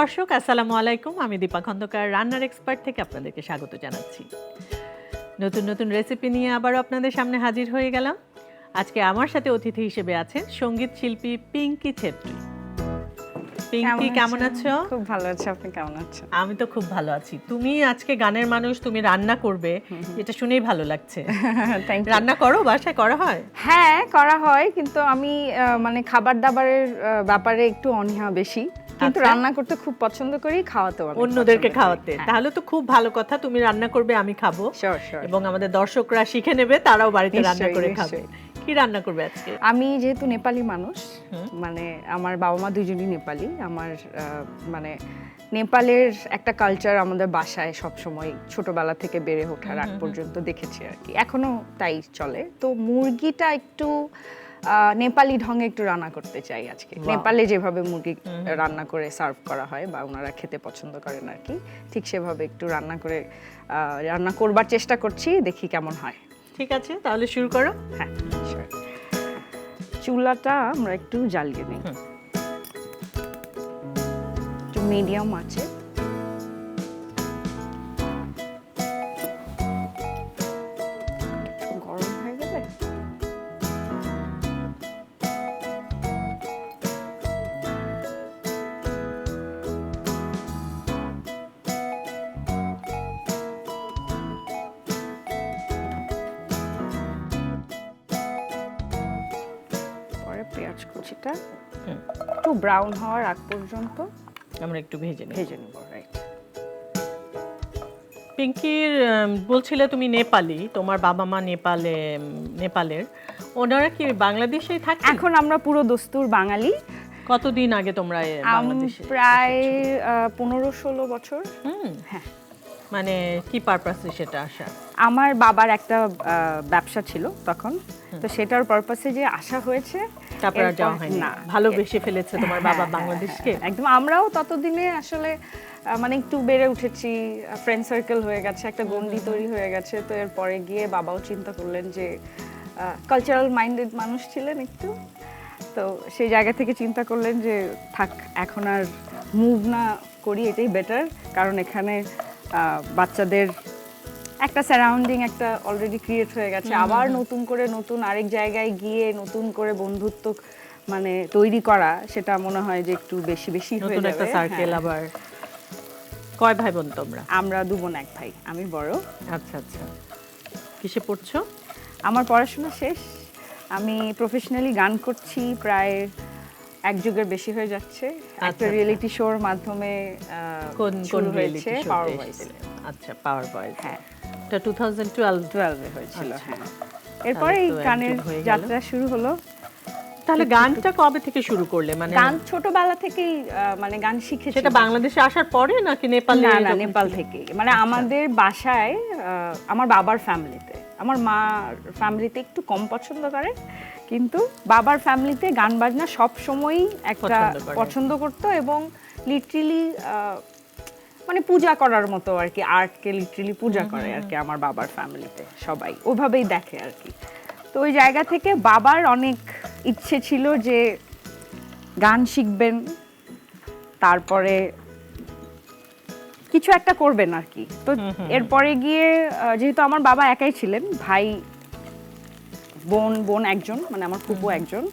দর্শক আসসালামু আলাইকুম। আমি দীপা খন্দকার রান্নার এক্সপার্ট থেকে আপনাদেরকে স্বাগত জানাচ্ছি। নতুন নতুন রেসিপি নিয়ে আবারও আপনাদের সামনে হাজির হয়ে গেলাম। আজকে আমার সাথে অতিথি হিসেবে আছেন সংগীত শিল্পী পিঙ্কি ছেত্রী। পিঙ্কি কেমন আছো? খুব ভালো আছি আপনি কেমন আছেন? আমি তো খুব ভালো আছি। তুমি আজকে গানের মানুষ তুমি রান্না করবে এটা শুনেই ভালো লাগছে। রান্না করো বাসায় করা হয়? হ্যাঁ করা হয় কিন্তু আমি মানে খাবার দাবারের ব্যাপারে একটু অনীহা বেশি। কিন্তু আচ্ছা। রান্না করতে খুব পছন্দ করি খাওয়াতে অন্যদেরকে খাওয়াতে। হ্যাঁ, তাহলে তো খুব ভালো কথা তুমি রান্না করবে আমি খাব. এবং আমাদের দর্শকরা শিখে নেবে তারাও বাড়িতে রান্না করে খাবে। কি রান্না করবে আজকে? আমি যেহেতু নেপালি মানুষ মানে আমার বাবা মা দুজনই নেপালি। আমার মানে নেপালের একটা কালচার আমাদের বাসায় সব সময় ছোটবেলা থেকে বেড়ে ওঠার আগ পর্যন্ত দেখেছি আর কি। এখনও তাই চলে। তো মুরগিটা একটু নেপালি ঢঙে একটু রান্না করতে চাই আজকে। নেপালে যেভাবে মুরগি রান্না করে সার্ভ করা হয় বা ওনারা খেতে পছন্দ করেন আর কি ঠিক সেভাবে একটু রান্না করে রান্না করবার চেষ্টা করছি দেখি কেমন হয়। ঠিক আছে তাহলে শুরু করো। হ্যাঁ. চুলাটা আমরা একটু জ্বালিয়ে নিই। একটু মিডিয়াম আছে। কুচিটা হুম। একটু ব্রাউন হওয়ার আগ পর্যন্ত আমরা একটু ভেজে নিই ভেজে নেব রাইট পিঙ্কির বলছিলে তুমি নেপালি তোমার বাবা মা নেপালে নেপালের। ওনারা কি বাংলাদেশেই থাকে এখন আমরা পুরো দস্তুর বাঙালি। কতদিন আগে তোমরা বাংলাদেশে প্রায় পনেরো ষোলো বছর। হুম। হ্যাঁ। মানে কি পারপাসে সেটা আসা? আমার বাবার একটা ব্যবসা ছিল তখন। তো সেটার পারপাসে যে আসা হয়েছে তারপর আর যাওয়া হয়নি। ভালোবেসে ফেলেছে তোমার হ্যাঁ, বাবা হ্যাঁ, বাংলাদেশকে। হ্যাঁ, একদম। আমরাও ততদিনে আসলে মানে একটু বেড়ে উঠেছি ফ্রেন্ড সার্কেল হয়ে গেছে একটা গন্ডি তৈরি হয়ে গেছে। তো এরপরে গিয়ে বাবাও চিন্তা করলেন যে কালচারাল মাইন্ডেড মানুষ ছিলেন একটু। তো সেই জায়গা থেকে চিন্তা করলেন যে থাক এখন আর মুভ না করি এটাই বেটার কারণ এখানে বাচ্চাদের একটা সারাউন্ডিং একটা অলরেডি ক্রিয়েট হয়ে গেছে। আবার নতুন করে নতুন আরেক জায়গায় গিয়ে নতুন করে বন্ধুত্ব মানে তৈরি করা সেটা মনে হয় যে একটু বেশি বেশি হয়ে নতুন একটা সার্কেল হ্যাঁ। আবার। কয় ভাই বোন তোমরা? আমরা দু বোন এক ভাই আমি বড়। আচ্ছা আচ্ছা। কিসে পড়ছো? আমার পড়াশোনা শেষ। আমি প্রফেশনালি গান করছি প্রায় এক যুগের বেশি হয়ে যাচ্ছে। একটা আচ্ছা। রিয়েলিটি শোর মাধ্যমে আহ, কোন কোন রিয়েলিটি হয়েছে পাওয়ার বয়েজ আচ্ছা পাওয়ার বয়েজ হ্যাঁ। এটা 2012 টুয়েলভে হয়েছিল। আচ্ছা। হ্যাঁ। এরপরে এই কানের গানের। যাত্রা শুরু হলো। তাহলে গানটা কবে থেকে শুরু করলে? মানে গান ছোটবেলা থেকেই আহ, মানে গান শিখেছি। সেটা বাংলাদেশে আসার পরে নাকি নেপালে না না নেপাল থেকে মানে আমাদের বাসায় আমার বাবার ফ্যামিলিতে। আমার মা ফ্যামিলিতে একটু কম পছন্দ করে কিন্তু বাবার ফ্যামিলিতে গান বাজনা সব সময়ই একটা। পছন্দ করতো এবং লিটারেলি মানে পূজা করার মতো আর কি আর্টকে লিটারেলি পূজা করে আর কি আমার বাবার ফ্যামিলিতে সবাই। ওভাবেই দেখে আর কি। তো ওই জায়গা থেকে বাবার অনেক ইচ্ছে ছিল যে গান শিখবেন তারপরে কিছু একটা করবেন আর কি। তো এরপরে গিয়ে যেহেতু আমার বাবা একাই ছিলেন ভাই বোন বোন একজন মানে আমার ফুপু একজন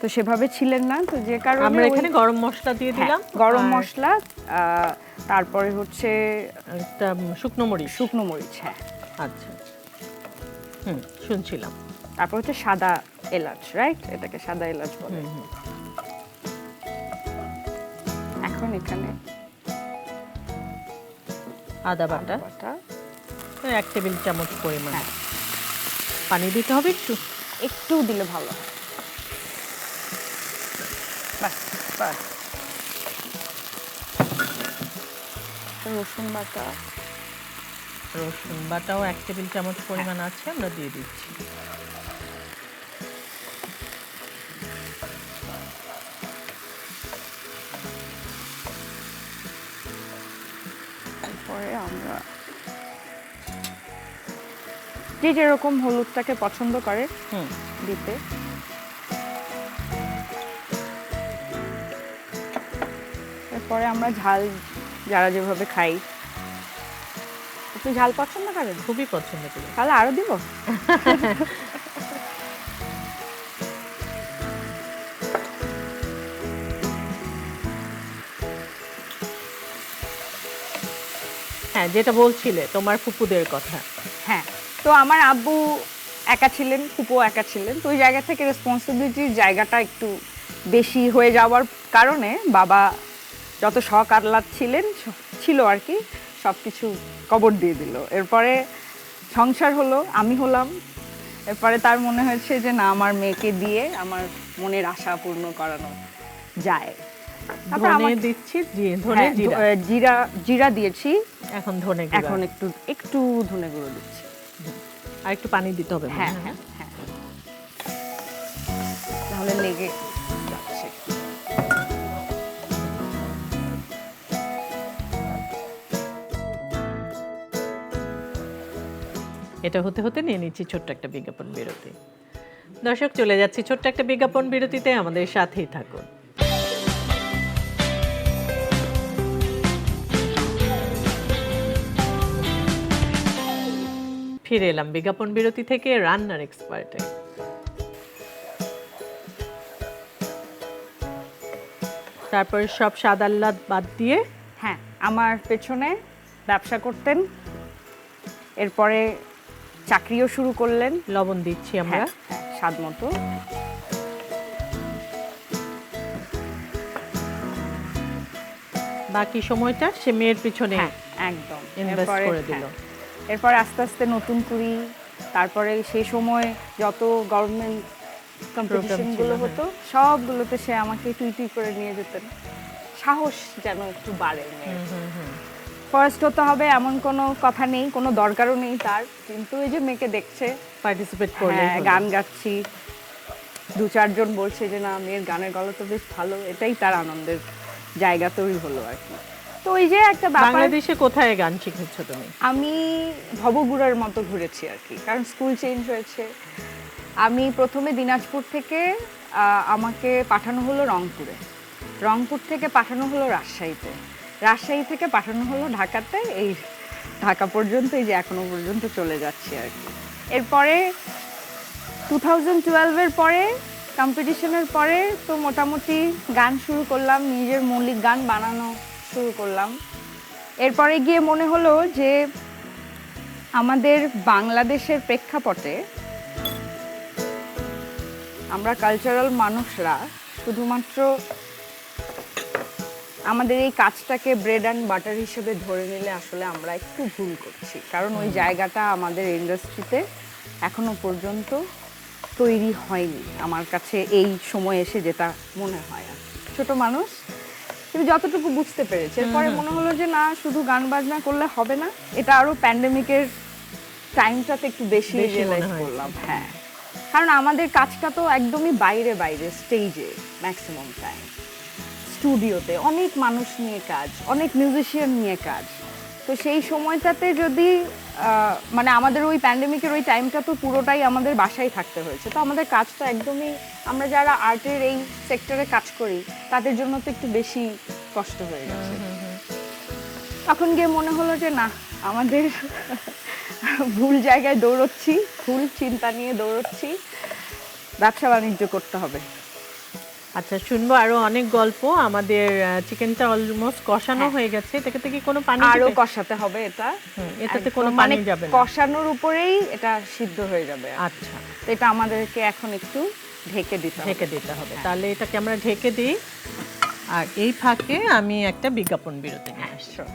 তো সেভাবে ছিলেন না তো যে কারণে আমরা এখানে গরম মশলা দিয়ে হ্যাঁ, দিলাম গরম মশলা আহ, তারপরে হচ্ছে একটা শুকনো মরিচ। শুকনো মরিচ হ্যাঁ। আচ্ছা। হুম শুনছিলাম। তারপর হচ্ছে সাদা এলাচ রাইট এটাকে সাদা এলাচ বলে। এখন এখানে আদা বাটা। বাটা। এক টেবিল চামচ পরিমাণ। হ্যাঁ। পানি দিতে হবে একটু? একটু দিলে ভালো হয়। বাস বাস রসুন বাটা। রসুন বাটাও এক টেবিল চামচ পরিমাণ আছে আমরা দিয়ে দিচ্ছি। যে যেরকম হলুদটাকে পছন্দ করে হুম। দিতে। এরপরে আমরা ঝাল যারা যেভাবে খাই। একটু ঝাল পছন্দ করেন খুবই পছন্দ করি। তাহলে আরও দিব। হ্যাঁ যেটা বলছিলে তোমার ফুপুদের কথা। তো আমার আব্বু একা ছিলেন ফুপো একা ছিলেন তো ওই জায়গা থেকে রেসপন্সিবিলিটির জায়গাটা একটু বেশি হয়ে যাওয়ার কারণে বাবা যত শখ আহ্লাদ ছিলেন ছিল আর কি সব কিছু কবর দিয়ে দিল। এরপরে সংসার হলো আমি হলাম। এরপরে তার মনে হয়েছে যে না আমার মেয়েকে দিয়ে আমার মনের আশা পূর্ণ করানো যায়। ধনে দিচ্ছি ধনে হ্যাঁ, জিরা। জিরা জিরা দিয়েছি। এখন ধনে এখন একটু একটু ধনে গুঁড়ো দিচ্ছি। আর একটু পানি দিতে হবে হ্যাঁ হ্যাঁ হ্যাঁ। তাহলে লেগে যাচ্ছে। এটা হতে হতে নিয়ে নিচ্ছি ছোট্ট একটা বিজ্ঞাপন বিরতি। দর্শক চলে যাচ্ছি ছোট্ট একটা বিজ্ঞাপন বিরতিতে। আমাদের সাথেই থাকুন। ফিরে এলাম। বিজ্ঞাপন বিরতি থেকে রান্নার এক্সপার্টে তারপরে সব স্বাদ আহ্লাদ বাদ দিয়ে হ্যাঁ আমার পেছনে ব্যবসা করতেন। এরপরে চাকরিও শুরু করলেন। লবণ দিচ্ছি আমরা। হ্যাঁ হ্যাঁ, স্বাদ মতো। বাকি সময়টা সে মেয়ের পিছনে হ্যাঁ একদম। এরপরে- করে দিল। হ্যাঁ। এরপরে আস্তে আস্তে নতুন করি। তারপরে সেই সময় যত গভর্নমেন্ট কম্পিটিশনগুলো হতো সবগুলোতে সে আমাকে টুই টুই করে নিয়ে যেতেন সাহস যেন একটু বাড়ে ফার্স্ট হতে হবে এমন কোনো কথা নেই কোনো দরকারও নেই তার। কিন্তু এই যে মেয়েকে দেখছে পার্টিসিপেট করলে হ্যাঁ গান গাচ্ছি। দু চারজন বলছে যে না মেয়ের গানের গলা তো বেশ ভালো। এটাই তার আনন্দের জায়গা তৈরি হলো আর কি। তো ওই যে একটা ব্যাপার বাংলাদেশে কোথায় গান শিখেছো তুমি? আমি ভবগুড়ার মতো ঘুরেছি আর কি কারণ স্কুল চেঞ্জ হয়েছে। আমি প্রথমে দিনাজপুর থেকে আমাকে পাঠানো হলো রংপুরে। রংপুর থেকে পাঠানো হলো রাজশাহীতে। রাজশাহী থেকে পাঠানো হলো ঢাকাতে এই ঢাকা পর্যন্ত এই যে এখনও পর্যন্ত চলে যাচ্ছি আর কি। এরপরে টু থাউজেন্ড টুয়েলভের পরে কম্পিটিশনের পরে তো মোটামুটি গান শুরু করলাম নিজের মৌলিক গান বানানো। শুরু করলাম। এরপরে গিয়ে মনে হলো যে আমাদের বাংলাদেশের প্রেক্ষাপটে আমরা কালচারাল মানুষরা শুধুমাত্র আমাদের এই কাজটাকে ব্রেড অ্যান্ড বাটার হিসেবে ধরে নিলে আসলে আমরা একটু ভুল করছি। কারণ ওই জায়গাটা আমাদের ইন্ডাস্ট্রিতে এখনও পর্যন্ত তৈরি হয়নি। আমার কাছে এই সময় এসে যেটা মনে হয়। ছোট মানুষ কিন্তু যতটুকু বুঝতে পেরেছে। এরপরে মনে হলো যে না শুধু গান বাজনা করলে হবে না। এটা আরও প্যান্ডেমিকের টাইমটাতে একটু বেশি রিয়েলাইজ করলাম হ্যাঁ। কারণ আমাদের কাজটা তো একদমই বাইরে বাইরে স্টেজে ম্যাক্সিমাম টাইম স্টুডিওতে অনেক মানুষ নিয়ে কাজ অনেক মিউজিশিয়ান নিয়ে কাজ। তো সেই সময়টাতে যদি মানে আমাদের ওই প্যান্ডেমিকের ওই টাইমটা তো পুরোটাই আমাদের বাসায় থাকতে হয়েছে। তো আমাদের কাজ তো একদমই আমরা যারা আর্টের এই সেক্টরে কাজ করি তাদের জন্য তো একটু বেশি কষ্ট হয়ে গেছে। তখন গিয়ে মনে হলো যে না আমাদের ভুল জায়গায় দৌড়চ্ছি ভুল চিন্তা নিয়ে দৌড়চ্ছি ব্যবসা বাণিজ্য করতে হবে। আচ্ছা শুনব আরও অনেক গল্প। আমাদের চিকেনটা অলমোস্ট কষানো হ্যাঁ। হয়ে গেছে। এটাকে থেকে কোনো পানি আরও কষাতে হবে এটা। এটাতে কোনো মানে পানি যাবে না। কষানোর উপরেই এটা সিদ্ধ হয়ে যাবে। আচ্ছা। তো এটা আমাদেরকে এখন একটু ঢেকে দিতে হবে। ঢেকে দিতে হবে। হ্যাঁ। তাহলে এটাকে আমরা ঢেকে দিই। আর এই ফাঁকে আমি একটা বিজ্ঞাপন বিরতি নিয়ে আসছি। sure.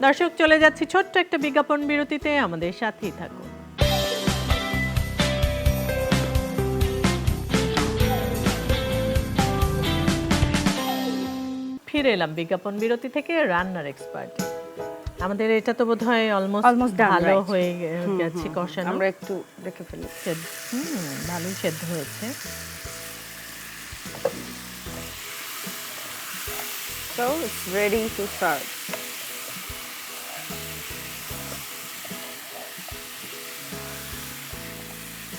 দর্শক চলে যাচ্ছি ছোট্ট একটা বিজ্ঞাপন বিরতিতে। আমাদের সাথেই থাকুন। ফিরে এলাম। বিজ্ঞাপন বিরতি থেকে রান্নার এক্সপার্ট আমাদের এটা তো বোধহয় অলমোস্ট Almost done, ভালো হয়ে গেছে কষানো। আমরা একটু দেখে ফেলি। হুম ভালোই সেদ্ধ হয়েছে। So it's ready to serve.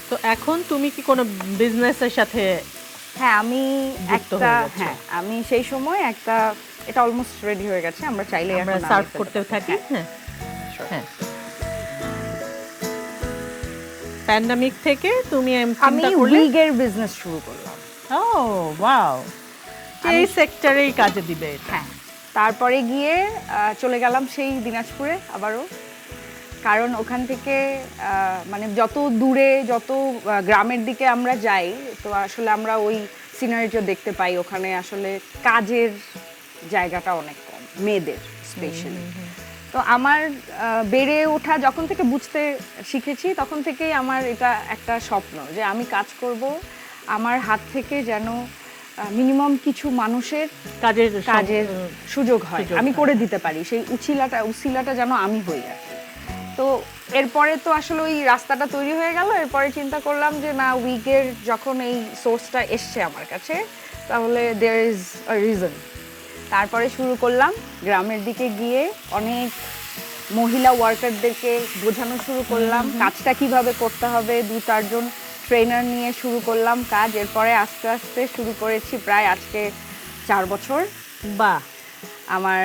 তো এখন তুমি কি কোনো বিজনেসের সাথে হ্যাঁ আমি একটা হ্যাঁ আমি সেই সময় একটা এটা অলমোস্ট রেডি হয়ে গেছে আমরা চাইলে আমরা সার্ভ করতেও থাকি হ্যাঁ। হ্যাঁ। প্যান্ডামিক থেকে তুমি আমি উইগের বিজনেস শুরু করলাম। ও ওয়াও এই সেক্টরেই কাজে দিবে হ্যাঁ তারপরে গিয়ে চলে গেলাম সেই দিনাজপুরে আবারও। কারণ ওখান থেকে মানে যত দূরে যত গ্রামের দিকে আমরা যাই তো আসলে আমরা ওই সিনারিটিও দেখতে পাই। ওখানে আসলে কাজের জায়গাটা অনেক কম মেয়েদের স্পেশালি তো আমার বেড়ে ওঠা যখন থেকে বুঝতে শিখেছি তখন থেকেই আমার এটা একটা স্বপ্ন যে আমি কাজ করব আমার হাত থেকে যেন মিনিমাম কিছু মানুষের কাজের কাজের সুযোগ হয়। আমি করে দিতে পারি। সেই উছিলাটা উছিলাটা যেন আমি হই আর। তো এরপরে তো আসলে ওই রাস্তাটা তৈরি হয়ে গেল এরপরে চিন্তা করলাম যে না উইকের যখন এই সোর্সটা এসছে আমার কাছে তাহলে দেয়ার ইজ আ রিজন তারপরে শুরু করলাম গ্রামের দিকে গিয়ে অনেক মহিলা ওয়ার্কারদেরকে বোঝানো শুরু করলাম কাজটা কীভাবে করতে হবে দু চারজন ট্রেনার নিয়ে শুরু করলাম কাজ এরপরে আস্তে আস্তে শুরু করেছি প্রায় আজকে চার বছর। বা আমার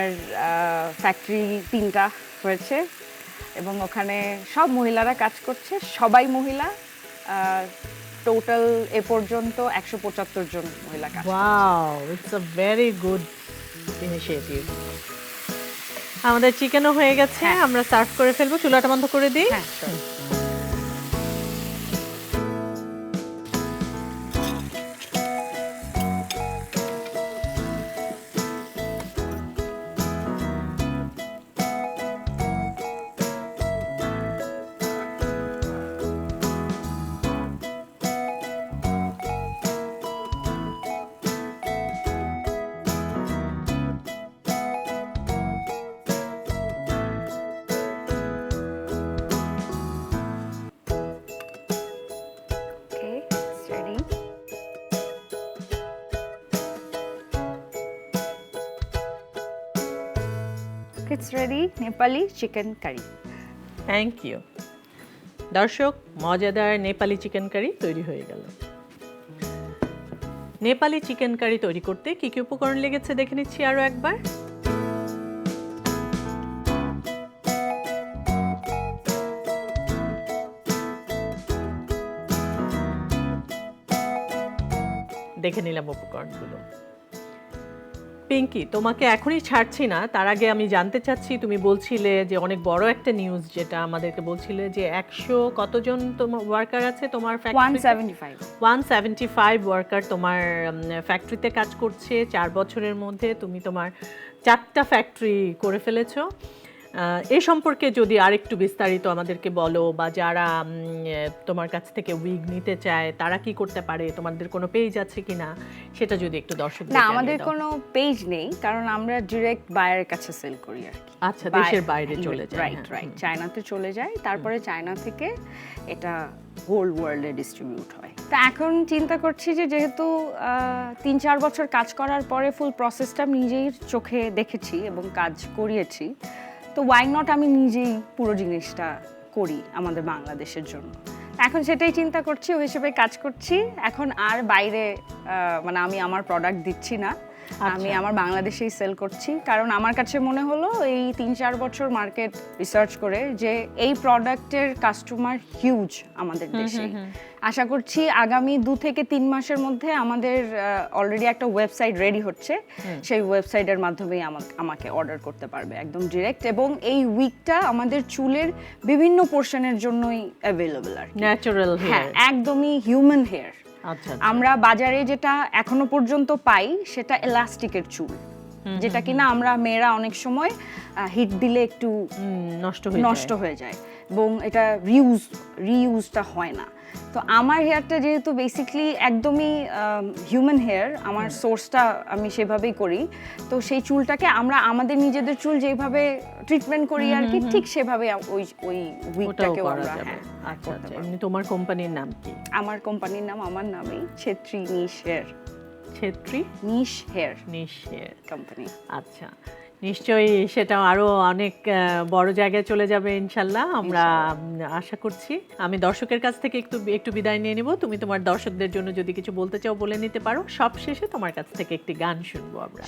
ফ্যাক্টরি তিনটা হয়েছে। এবং ওখানে সব মহিলারা কাজ করছে। সবাই মহিলা টোটাল এ পর্যন্ত একশো পঁচাত্তর জন মহিলা কাজ wow it's a very good initiative আমাদের চিকেনও হয়ে গেছে হ্যাঁ। আমরা সার্ভ করে ফেলব চুলাটা বন্ধ করে দিই। হ্যাঁ It's ready. Nepali chicken curry. Thank you দর্শক, মজাদার নেপালি চিকেন কারি তৈরি হয়ে গেল নেপালি চিকেন কারি তৈরি করতে কি কি উপকরণ লেগেছে দেখে নিচ্ছি আরও একবার দেখে নিলাম উপকরণগুলো পিঙ্কি তোমাকে এখনই ছাড়ছি না। তার আগে আমি জানতে চাচ্ছি তুমি বলছিলে যে অনেক বড় একটা নিউজ যেটা আমাদেরকে বলছিলে যে একশো কতজন তোমার ওয়ার্কার আছে তোমার factory 175. One seventy five worker তোমার ফ্যাক্টরিতে কাজ করছে। চার বছরের মধ্যে তুমি তোমার চারটা ফ্যাক্টরি করে ফেলেছো। এ সম্পর্কে যদি আরেকটু বিস্তারিত আমাদেরকে বলো বা যারা তোমার কাছ থেকে উইগ নিতে চায় তারা কি করতে পারে? তোমাদের কোনো পেজ আছে কিনা? সেটা যদি একটু দর্শক না আমাদের কোনো পেজ নেই কারণ আমরা ডিরেক্ট বায়ারের কাছে সেল করি আর কি। আচ্ছা দেশের বাইরে চলে যায় রাইট রাইট চায়নাতে চলে যায় তারপরে চায়না থেকে এটা হোল ওয়ার্ল্ডে ডিস্ট্রিবিউট হয়। তা এখন চিন্তা করছি যে যেহেতু তিন চার বছর কাজ করার পরে ফুল প্রসেসটা নিজেই চোখে দেখেছি এবং কাজ করিয়েছি তো ওয়াই নট আমি নিজেই পুরো জিনিসটা করি আমাদের বাংলাদেশের জন্য। এখন সেটাই চিন্তা করছি, ওই হিসেবে কাজ করছি। এখন আর বাইরে মানে আমি আমার প্রোডাক্ট দিচ্ছি না। আমি আচ্ছা। আমার বাংলাদেশেই সেল করছি। কারণ আমার কাছে মনে হলো এই তিন চার বছর মার্কেট রিসার্চ করে যে এই প্রোডাক্টের কাস্টমার হিউজ আমাদের দেশে। আশা করছি আগামী দু থেকে তিন মাসের মধ্যে আমাদের অলরেডি একটা ওয়েবসাইট রেডি হচ্ছে। সেই ওয়েবসাইটের মাধ্যমেই আমাকে অর্ডার করতে পারবে একদম ডিরেক্ট এবং এই উইকটা আমাদের চুলের বিভিন্ন পোর্শনের জন্যই অ্যাভেলেবল আর। ন্যাচারাল হ্যাঁ একদমই হিউম্যান হেয়ার আমরা বাজারে যেটা এখনও পর্যন্ত পাই সেটা এলাস্টিকের চুল। যেটা কিনা আমরা মেয়েরা অনেক সময় হিট দিলে একটু নষ্ট হয়ে নষ্ট যায়। হয়ে যায়। এবং এটা রিউজ রিউজটা হয় না। তো আমার হেয়ারটা যেহেতু বেসিকলি একদমই হিউম্যান হেয়ার আমার সোর্সটা আমি সেভাবেই করি। তো সেই চুলটাকে আমরা আমাদের নিজেদের চুল যেভাবে ট্রিটমেন্ট করি আর কি ঠিক সেভাবে ওই ওই উইকটাকেও করা আমরা যাবে। হ্যাঁ আচ্ছা আচ্ছা। তোমার কোম্পানির নাম কি? আমার কোম্পানির নাম আমার নামেই Chhetri niche hair Chhetri? Niche hair niche hair company আচ্ছা। নিশ্চয়ই সেটা আরও অনেক বড় জায়গায় চলে যাবে ইনশাল্লাহ। আমরা আশা করছি আমি দর্শকের কাছ থেকে একটু একটু বিদায় নিয়ে নিব। তুমি তোমার দর্শকদের জন্য যদি কিছু বলতে চাও বলে নিতে পারো। সব শেষে তোমার কাছ থেকে একটি গান শুনব আমরা.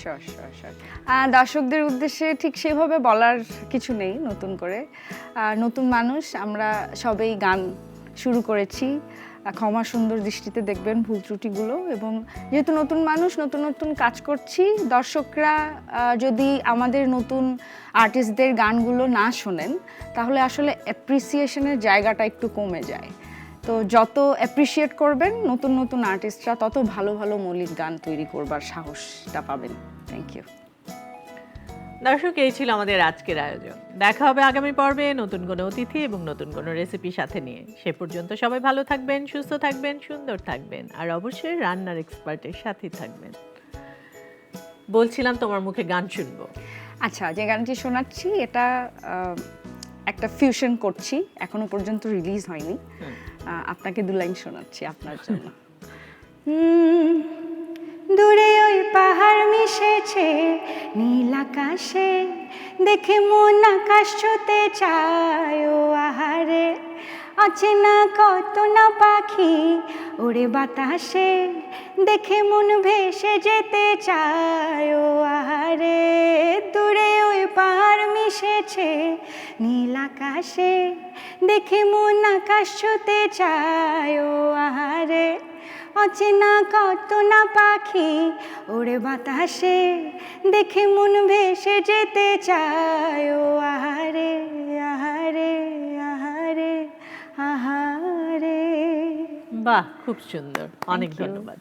দর্শকদের উদ্দেশ্যে ঠিক সেভাবে বলার কিছু নেই নতুন করে। নতুন মানুষ আমরা সবেই গান শুরু করেছি। ক্ষমা সুন্দর দৃষ্টিতে দেখবেন ভুল ত্রুটিগুলো এবং যেহেতু নতুন মানুষ, নতুন নতুন কাজ করছি, দর্শকরা যদি আমাদের নতুন আর্টিস্টদের গানগুলো না শোনেন, তাহলে আসলে অ্যাপ্রিসিয়েশনের জায়গাটা একটু কমে যায়। তো যত অ্যাপ্রিসিয়েট করবেন নতুন নতুন আর্টিস্টরা তত ভালো ভালো মৌলিক গান তৈরি করবার সাহসটা পাবেন। থ্যাংক ইউ দর্শক এই ছিল আমাদের আজকের আয়োজন। দেখা হবে আগামী পর্বে নতুন কোনো অতিথি এবং নতুন কোনো রেসিপি সাথে নিয়ে। সে পর্যন্ত সবাই ভালো থাকবেন সুস্থ থাকবেন সুন্দর থাকবেন আর অবশ্যই রান্নার এক্সপার্টের সাথেই থাকবেন। বলছিলাম তোমার মুখে গান শুনব। আচ্ছা যে গানটি শোনাচ্ছি এটা একটা ফিউশন করছি এখনও পর্যন্ত রিলিজ হয়নি। আপনাকে দু লাইন শোনাচ্ছি আপনার জন্য। হুম, দূরে ওই পাহাড় মিশেছে, নীল আকাশে। দেখে মন আকাশ ছুতে চায়, ও আহারে। অচেনা কত না পাখি, ওরে বাতাসে। দেখে মন ভেসে যেতে চায়, ও আহারে। দূরে ওই পাহাড় মিশেছে, নীল আকাশে। দেখে মন আকাশ ছুতে চায়, ও আহারে। অচেনা কত না পাখি ওরে বাতাসে দেখে মন ভেসে যেতে চায়। ও আহারে আহারে আহারে আহারে। বাহ খুব সুন্দর। অনেক ধন্যবাদ।